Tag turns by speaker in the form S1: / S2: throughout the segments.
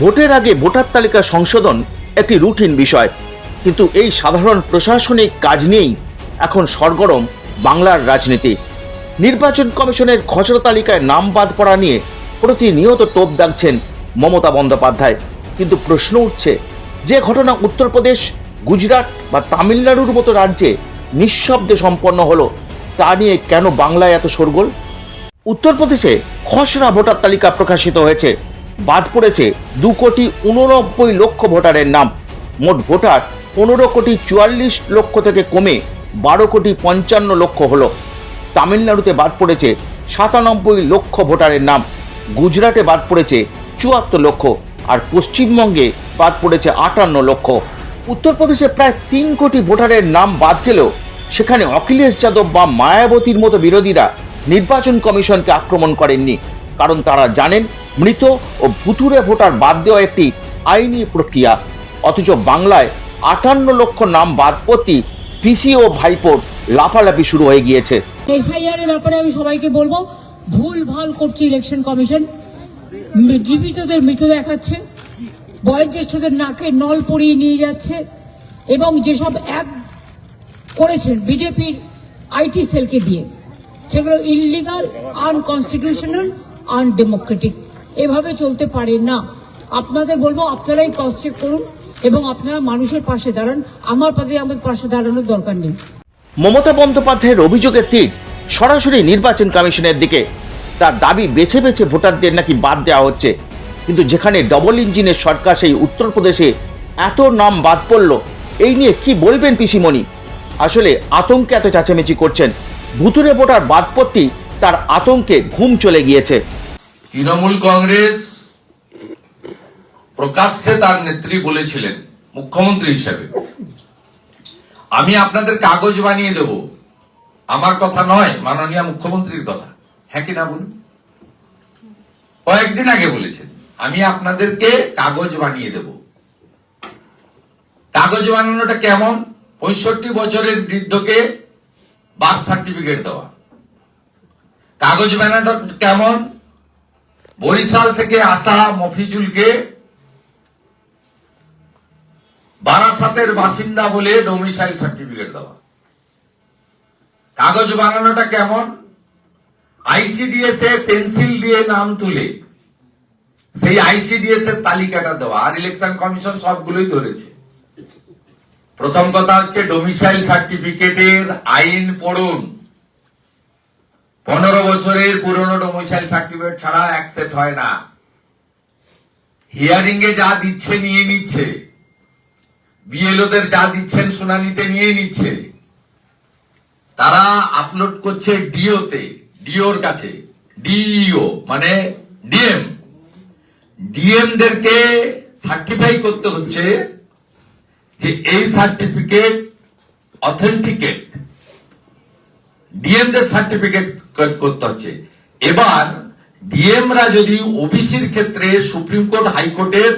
S1: ভোটের আগে ভোটার তালিকা সংশোধন একটি রুটিন বিষয়। কিন্তু এই সাধারণ প্রশাসনিক কাজ নিয়েই এখন সরগরম বাংলার রাজনীতি। নির্বাচন কমিশনের খসড়া তালিকায় নাম বাদ পড়া নিয়ে প্রতিনিয়ত তোপ দাগছেন মমতা বন্দ্যোপাধ্যায়। কিন্তু প্রশ্ন উঠছে, যে ঘটনা উত্তরপ্রদেশ, গুজরাট বা তামিলনাড়ুর মতো রাজ্যে নিঃশব্দে সম্পন্ন হলো, তা নিয়ে কেন বাংলায় এত শোরগোল? উত্তরপ্রদেশে খসড়া ভোটার তালিকা প্রকাশিত হয়েছে। বাদ পড়েছে দু কোটি উননব্বই লক্ষ ভোটারের নাম। মোট ভোটার পনেরো কোটি চুয়াল্লিশ লক্ষ থেকে কমে বারো কোটি পঞ্চান্ন লক্ষ হলো। তামিলনাড়ুতে বাদ পড়েছে সাতানব্বই লক্ষ ভোটারের নাম। গুজরাটে বাদ পড়েছে চুয়াত্তর লক্ষ। আর পশ্চিমবঙ্গে বাদ পড়েছে আটান্ন লক্ষ। উত্তরপ্রদেশে প্রায় তিন কোটি ভোটারের নাম বাদ গেলেও সেখানে অখিলেশ যাদব বা মায়াবতীর মতো বিরোধীরা নির্বাচন কমিশনকে আক্রমণ করেননি। কারণ তারা জানেন মৃত ও ভুতুরে ভোটার বাদ দেওয়া একটি আইনি প্রক্রিয়া। অথচ বাংলায় আটান্ন লক্ষ নাম বাদ পড়তেই পিসি ও ভাইপোর লাফালাফি শুরু হয়ে গিয়েছে।
S2: এসআইআরের ব্যাপারে আমি সবাইকে বলব, ভুল ভালো করছে ইলেকশন কমিশন জীবিতদের মৃত দেখাচ্ছে, বয়োজ্যেষ্ঠদের নাকে নল পরিয়ে নিয়ে যাচ্ছে, এবং যেসব অ্যাপ করেছেন বিজেপির আইটি সেলকে দিয়ে, সেগুলো ইলিগাল আনকনস্টিটিউশনাল আনডেমোক্রেটিক এভাবে চলতে পারে না। আপনাদের বলব, আপনারাই ক্রস চেক করুন এবং আপনারা মানুষের পাশে দাঁড়ান। আমার পাশে, আমাদের পাশে দাঁড়ানোর দরকার নেই।
S1: মমতা বন্দ্যোপাধ্যায়ের অভিযোগের তীর সরাসরি নির্বাচন কমিশনের দিকে। তার দাবি বেছে বেছে ভোটারদের নাকি বাদ দেওয়া হচ্ছে। কিন্তু যেখানে ডবল ইঞ্জিনের সরকার, সেই উত্তরপ্রদেশে এত নাম বাদ পড়ল, এই নিয়ে কি বলবেন পিসিমণি? আসলে আতঙ্কে এত চাচামেচি করছেন। ভুতুরে ভোটার বাদ পড়তেই তার আতঙ্কে ঘুম চলে গিয়েছে।
S3: তৃণমূল কংগ্রেস প্রকাশ্যে তার নেত্রী বলেছিলেন, মুখ্যমন্ত্রী হিসেবে। আমি আপনাদের কাগজ বানিয়ে দেব। আমার কথা নয়, মাননীয় মুখ্যমন্ত্রীর কথা। হ্যাঁ কি না বলুন? কয়েকদিন আগে বলেছেন, আমি আপনাদেরকে কাগজ বানিয়ে দেব। কাগজ বানানোটা কেমন? পঁয়ষট্টি বছরের বৃদ্ধকে বার্থ সার্টিফিকেট দেওয়া। কাগজ বানানোটা কেমন? বরিশাল থেকে আসা মফিজুলকে বারাসাতের বাসিন্দা বলে ডোমিসাইল সার্টিফিকেট দেওয়া। কাগজ বানানোটা কেমন? আইসিডিএস এ পেন্সিল দিয়ে নাম তুলে সেই আইসিডিএস এর তালিকাটা দেওয়া। আর ইলেকশন কমিশন সবগুলোই ধরেছে। প্রথম কথা হচ্ছে ডোমিসাইল সার্টিফিকেটের আইন পড়ুন। পনেরো বছরের পুরনো ডোমিসাইল সার্টিফিকেট ছাড়া অ্যাকসেপ্ট হয় না। হিয়ারিং এ যা দিচ্ছে নিয়ে নিচ্ছে। বিএলওদের যা দিচ্ছেন শুনানিতে নিয়ে নিচ্ছে। তারা আপলোড করছে ডিওতে ডিওর কাছে ডিইও মানে ডিএম ডিএম দেরকে সার্টিফাই করতে হচ্ছে যে এই সার্টিফিকেট অথেন্টিকেট ডিএম দের সার্টিফিকেট করতে হচ্ছে। এবার ডিএম রা যদি ওবিসির ক্ষেত্রে সুপ্রিম কোর্ট হাইকোর্টের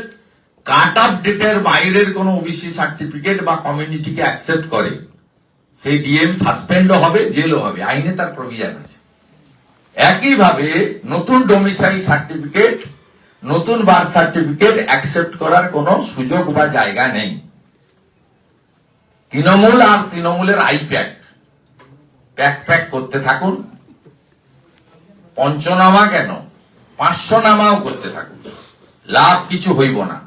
S3: কাট অফ ডেটের বাইরের কোন ওবিসি সার্টিফিকেট বা কমিউনিটিকে অ্যাকসেপ্ট করে, সেই ডিএম সাসপেন্ডও হবে, জেলও হবে, আইনে তার প্রভিশন আছে। একইভাবে নতুন ডোমিসাইল সার্টিফিকেট, নতুন বার্থ সার্টিফিকেট অ্যাকসেপ্ট করার কোনো সুযোগ বা জায়গা নেই। তৃণমূল আর তৃণমূলের আইপ্যাক প্যাক প্যাক করতে থাকুন। পঞ্চনামা কেন? পাঁচশো নামাও করতে থাকুন লাভ কিছু হইব না।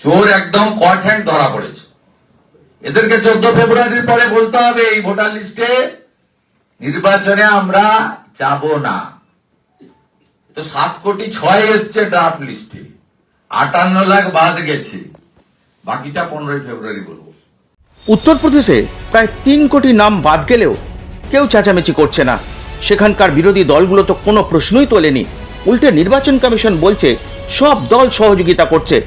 S3: চোর একদম কট হ্যান্ড ধরা পড়েছে। এদেরকে চোদ্দ ফেব্রুয়ারির পরে বলতে হবে এই ভোটার লিস্টে নির্বাচনে আমরা যাব না। তো সাত কোটি ছয় এসছে ড্রাফট লিস্টে। আটান্ন লাখ বাদ গেছে। বাকিটা পনেরোই ফেব্রুয়ারি বলব।
S1: উত্তরপ্রদেশে প্রায় তিন কোটি নাম বাদ গেলেও কেউ চেঁচামেচি করছে না। সেখানকার বিরোধী দলগুলো তো কোনো প্রশ্নই তোলেনি। উল্টে নির্বাচন কমিশন বলছে, সব দল সহযোগিতা করছে।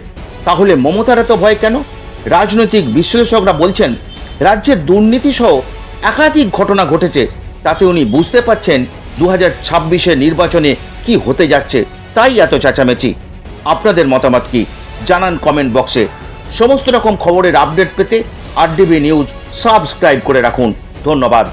S1: তাহলে মমতার এত ভয় কেন? রাজনৈতিক বিশ্লেষকরা বলছেন রাজ্যের দুর্নীতি সহ একাধিক ঘটনা ঘটেছে। তাতে উনি বুঝতে পারছেন দু হাজার নির্বাচনে কি হতে যাচ্ছে। তাই এত চেঁচামেচি। আপনাদের মতামত কি? জানান কমেন্ট বক্সে। সমস্ত রকম খবরের আপডেট পেতে আর নিউজ সাবস্ক্রাইব করে রাখুন। ধন্যবাদ।